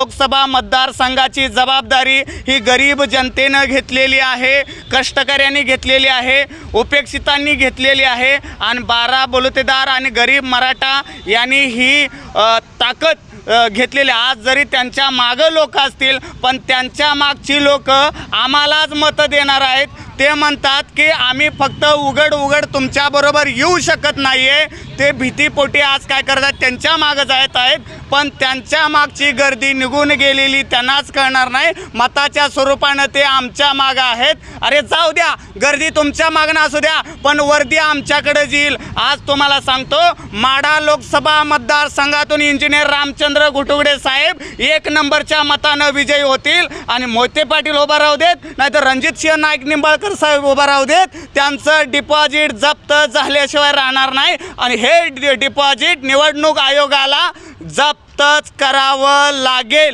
लोकसभा मतदारसंघाची जबाबदारी ही गरीब जनतेनं घेतलेली आहे कष्टकऱ्यांनी घेतलेली आहे उपेक्षितांनी घेतलेली आहे आणि बारा बलुतेदार आणि गरीब मराठा यांनी ही ताकद घेतलेली आहे. आज जरी त्यांच्या मागं लोक असतील पण त्यांच्या मागची लोक आम्हालाच मतं देणार आहेत ते म्हणतात की आम्ही फक्त उघड उघड तुमच्याबरोबर येऊ शकत नाही आहे ते भीतीपोटी आज काय करतात त्यांच्या मागं जात आहेत. पण त्यांच्या मागची गर्दी निघून गेलेली त्यांनाच कळणार नाही. मताच्या स्वरूपानं ते आमच्या मागं आहेत. अरे जाऊ द्या गर्दी तुमच्या मागणं असू द्या पण वर्दी आमच्याकडे येईल आज तुम्हाला सांगतो माढा लोकसभा मतदारसंघातून इंजिनियर रामचंद्र घुटुगडे साहेब एक नंबरच्या मतानं विजयी होतील. आणि मोहिते पाटील उभा राहू देत नाहीतर रणजित सिंह नाईक निंबाळकर साहेब उभा राहू देत. त्यांचं डिपॉझिट जप्त झाल्याशिवाय राहणार नाही. आणि हे डिपॉझिट निवडणूक आयोगाला जप्तच करावं लागेल.